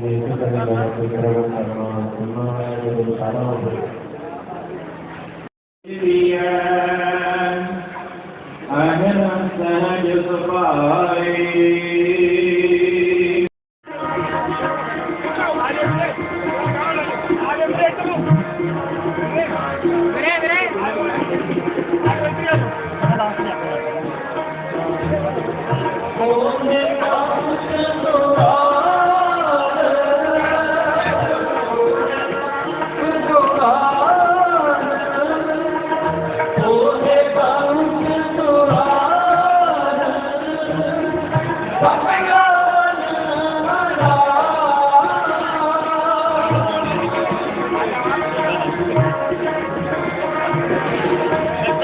ਕਰਨ ਇਹ ਕਰਨਾ ਤੇ ਕਰਨਾ ਕਰਨਾ ਉਹਨਾਂ ਦਾ ਜੋ ਸਾਰਾ ਹੋ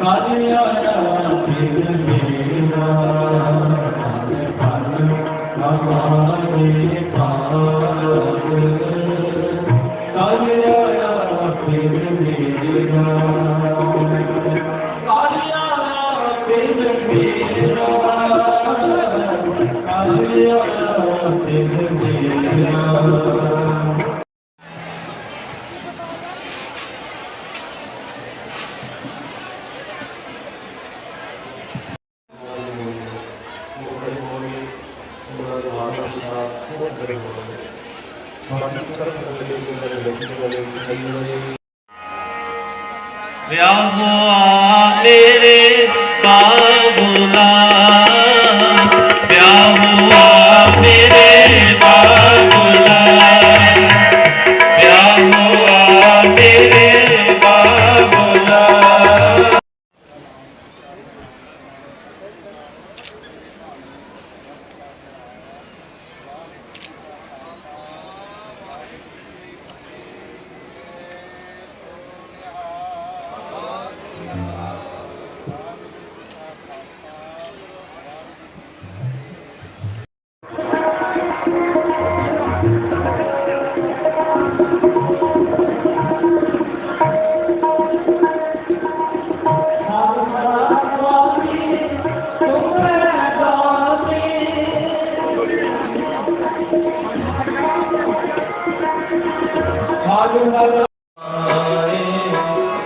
ਕਾਲਿਆ ਫਿਰ ਮੇਰਾ ਹਮਾਰੇ ਭਾਗ ਕਾਲਿਆ ਫਿਰ ਮੇਰਾ ਕਾਲਿਆ ਫਿਰ ਮੇਰਾ ਕਾਲਿਆ ਫਿਰ ਮੇਰਾ ਵਿਆਹੁਆ ਮੇਰੇ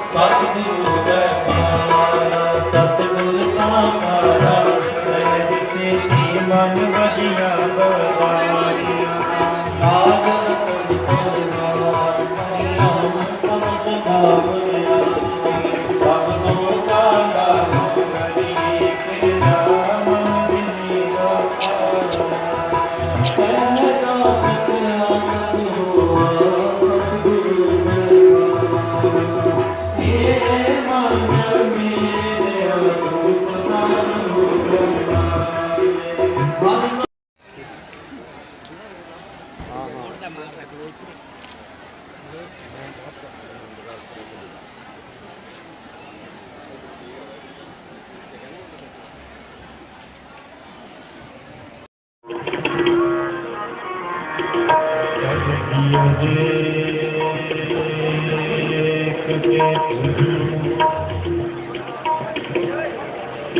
ਸਤਿਗੁਰੂ ਦਾ ਪਾਇਆ ਸਤਿਗੁਰ ਦਾ ਪਾਇਆ ਸਹਿਜ ਸੇਤੀ ਮਨ ਵਜੀਆਂ ਬਵਾਰੀਆਂ ਆਗ ਰਤਨ ਕੋਲਾ ਨਾਮ ਸਮਝ ਗਾਵਿਆ ਸਭ ਲੋਕਾਂ ਦਾ ਕਰੀ ਕਿਰਨਾ ਮਨ ਨੀਰਾ ਕਹਿਦਾ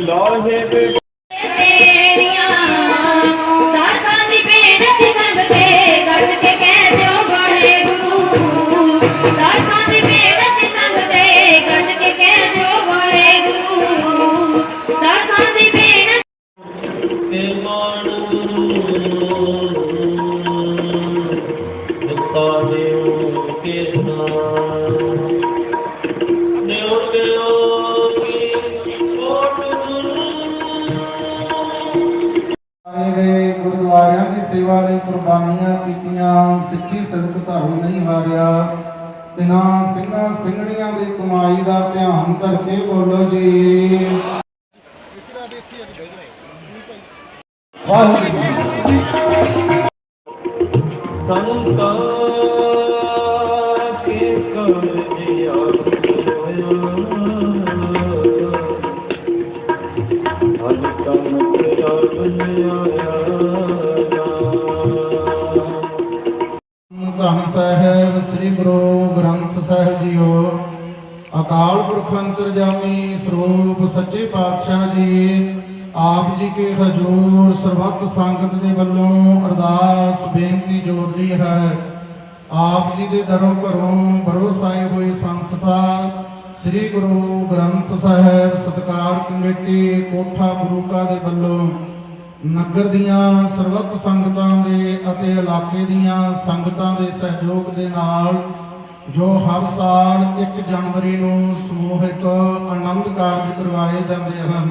ਲੋਹੇ ਦੇ ਗੁਰਦੁਆਰਿਆਂ ਦੀ ਸੇਵਾ ਲਈ ਕੁਰਬਾਨੀਆਂ ਕੀਤੀਆਂ ਸਿੱਖੀ ਸਦਕ ਧਰਮ ਨਹੀਂ ਹਾਰਿਆ। ਤਿਨਾਂ ਸਿੰਘਾਂ ਸਿੰਘਣੀਆਂ ਦੀ ਕਮਾਈ ਦਾ ਧਿਆਨ ਧਰ ਕੇ ਬੋਲੋ ਜੀ ਸੰਤਾ ਧੰਨ ਸਾਹਿਬ, ਸ੍ਰੀ ਗੁਰੂ ਗ੍ਰੰਥ ਸਾਹਿਬ ਜੀਓ, ਅਕਾਲ ਪੁਰਖ ਅੰਤਰਜਾਮੀ ਸਰੂਪ ਸੱਚੇ ਪਾਤਸ਼ਾਹ ਜੀ, ਆਪ ਜੀ ਕੇ ਹਜੂਰ ਸਰਬੱਤ ਸੰਗਤ ਦੇ ਵੱਲੋਂ ਅਰਦਾਸ, ਬੇਨਤੀ ਜੋਦਰੀ ਹੈ। ਆਪ ਜੀ ਦੇ ਦਰੋਂ ਘਰੋਂ ਭਰੋਸਾਈ ਹੋਈ ਸੰਸਥਾ ਸ੍ਰੀ ਗੁਰੂ ਗ੍ਰੰਥ ਸਾਹਿਬ ਸਤਕਾਰ ਕਮੇਟੀ ਕੋਠਾ ਗੁਰੂਕਾ ਦੇ ਵੱਲੋਂ ਨਗਰ ਦੀਆਂ ਸਰਬੱਤ ਸੰਗਤਾਂ ਦੇ ਅਤੇ ਇਲਾਕੇ ਦੀਆਂ ਸੰਗਤਾਂ ਦੇ ਸਹਿਯੋਗ ਦੇ ਨਾਲ ਜੋ ਹਰ ਸਾਲ 1 ਜਨਵਰੀ ਨੂੰ ਸਮੂਹਿਕ ਆਨੰਦ ਕਾਰਜ ਕਰਵਾਏ ਜਾਂਦੇ ਹਨ।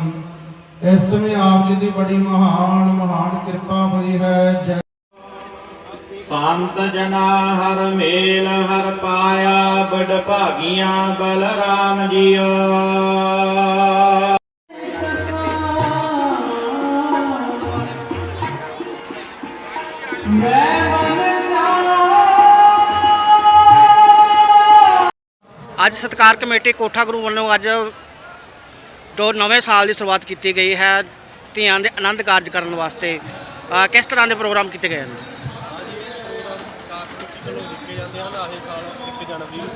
ਇਸ ਸਮੇਂ ਆਪ ਜੀ ਦੀ ਬੜੀ ਮਹਾਨ ਮਹਾਨ ਕਿਰਪਾ ਹੋਈ ਹੈ, ਜੈ ਸੰਤ ਜਨਾ ਹਰ ਮੇਲ ਹਰ ਪਾਇਆ ਬੜ ਭਾਗੀਆਂ ਬਲਰਾਮ ਜੀਓ। ਅੱਜ ਸਤਕਾਰ ਕਮੇਟੀ ਕੋਠਾ ਗੁਰੂ ਵੱਲੋਂ ਅੱਜ ਜੋ ਨਵੇਂ ਸਾਲ ਦੀ ਸ਼ੁਰੂਆਤ ਕੀਤੀ ਗਈ ਹੈ ਧੀਆਂ ਦੇ ਆਨੰਦ ਕਾਰਜ ਕਰਨ ਵਾਸਤੇ। ਕਿਸ ਤਰ੍ਹਾਂ ਦੇ ਪ੍ਰੋਗਰਾਮ ਕੀਤੇ ਗਏ ਹਨ? ਜਾਂਦੇ ਹਨ ਆਹੇ ਸਾਲ 1 ਜਨਵਰੀ ਨੂੰ,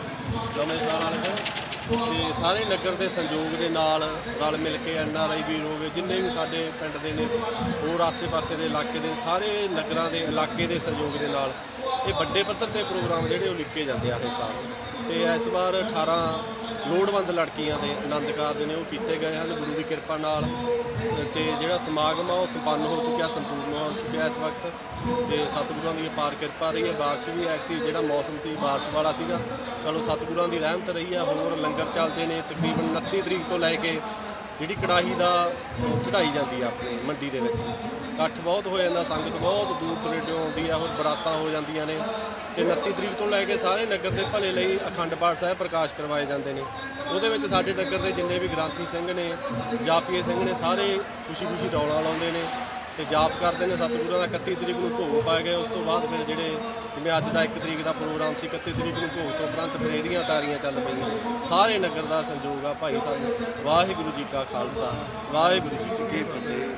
ਨਵੇਂ ਸਾਲ ਵਾਲੇ ਦਿਨ। ਤੇ ਸਾਰੇ ਨਗਰ ਦੇ ਸੰਯੋਗ ਦੇ ਨਾਲ ਰਲ ਮਿਲ ਕੇ ਐਨ ਆਰ ਆਈ, ਵੀਰ ਹੋ ਗਏ ਜਿੰਨੇ ਵੀ ਸਾਡੇ ਪਿੰਡ ਦੇ ਨੇ, ਹੋਰ ਆਸੇ-ਪਾਸੇ ਦੇ ਇਲਾਕੇ ਦੇ, ਸਾਰੇ ਨਗਰਾਂ ਦੇ, ਇਲਾਕੇ ਦੇ ਸੰਯੋਗ ਦੇ ਨਾਲ ਇਹ ਵੱਡੇ ਪੱਧਰ ਤੇ ਪ੍ਰੋਗਰਾਮ ਜਿਹੜੇ ਉਹ ਲਿਖੇ ਜਾਂਦੇ ਆ ਇਹ ਸਾਲ। ਤੇ ਇਸ ਵਾਰ 18 ਲੋੜਵੰਦ ਲੜਕੀਆਂ ਦੇ ਆਨੰਦ ਕਾਰਜ ਨੇ ਉਹ ਕੀਤੇ ਗਏ ਹਨ। ਗੁਰੂ ਦੀ ਕਿਰਪਾ ਨਾਲ ਸ- ਤੇ ਜਿਹੜਾ ਸਮਾਗਮ ਆ, ਉਹ ਸੰਪੰਨ ਹੋ ਚੁੱਕਿਆ, ਸੰਪੂਰਨ ਹੋ ਚੁੱਕਿਆ ਇਸ ਵਕਤ। ਤੇ ਸਤਿਗੁਰਾਂ ਦੀ ਅਪਾਰ ਕਿਰਪਾ ਰਹੀ ਹੈ। ਬਾਰਿਸ਼ ਵੀ ਐਕਟੀ ਜਿਹੜਾ ਮੌਸਮ ਸੀ, ਬਾਰਿਸ਼ ਵਾਲਾ ਸੀਗਾ। ਚਲੋ ਸਤਿਗੁਰਾਂ ਦੀ ਰਹਿਮਤ ਰਹੀ ਹੈ। ਹੋਰ ਲੰਗਰ ਚੱਲਦੇ ਨੇ ਤਕਰੀਬਨ 29 ਤਰੀਕ ਤੋਂ ਲੈ ਕੇ ਜਿਹੜੀ ਕੜਾਹੀ ਦਾ ਚੜਾਈ ਜਾਂਦੀ ਆ ਆਪਣੇ ਮੰਡੀ ਦੇ ਵਿੱਚ। ਇਕੱਠ ਬਹੁਤ ਹੋ ਜਾਂਦਾ, ਸੰਗਤ ਬਹੁਤ ਦੂਰ ਦਰੇਡੋਂ ਆਉਂਦੀ ਆ, ਹੋਰ ਬਰਾਤਾਂ ਹੋ ਜਾਂਦੀਆਂ ਨੇ। ਤੇ 29 ਤਰੀਕ ਤੋਂ ਲੈ ਕੇ ਸਾਰੇ ਨਗਰ ਦੇ ਭਲੇ ਲਈ ਅਖੰਡ ਪਾਠ ਸਾਹਿਬ ਪ੍ਰਕਾਸ਼ ਕਰਵਾਏ ਜਾਂਦੇ ਨੇ। ਉਹਦੇ ਵਿੱਚ ਸਾਡੇ ਨਗਰ ਦੇ ਜਿੰਨੇ ਵੀ ਗ੍ਰੰਥੀ ਸਿੰਘ ਨੇ, ਜਾਪੀਏ ਸਿੰਘ ਨੇ ਸਾਰੇ ਖੁਸ਼ੀ-ਖੁਸ਼ੀ ਰੌਲਾ ਲਾਉਂਦੇ ਨੇ। ਤੇ ਜਾਪ ਕਰਦੇ ਨੇ ਸਤਿਗੁਰਾਂ ਦਾ 31 ਤਰੀਕ ਨੂੰ ਭੋਗ ਪਾਏ ਗਿਆ ਉਸ ਤੋਂ ਬਾਅਦ ਫਿਰ ਜਿਹੜੇ ਜਿਵੇਂ ਅੱਜ ਦਾ 1 ਤਰੀਕ ਦਾ ਪ੍ਰੋਗਰਾਮ ਸੀ 31 ਤਰੀਕ ਨੂੰ ਭੋਗ ਤੋਂ ਉਪਰੰਤ ਫਿਰ ਇਹਦੀਆਂ ਤਾਰੀਆਂ ਚੱਲ ਪਈਆਂ। ਸਾਰੇ ਨਗਰ ਦਾ ਸੰਯੋਗ ਆ ਭਾਈ ਸਾਹਿਬ ਵਾਹਿਗੁਰੂ ਜੀ ਕਾ ਖਾਲਸਾ, ਵਾਹਿਗੁਰੂ ਜੀ ਕੀ ਫਤਿਹ।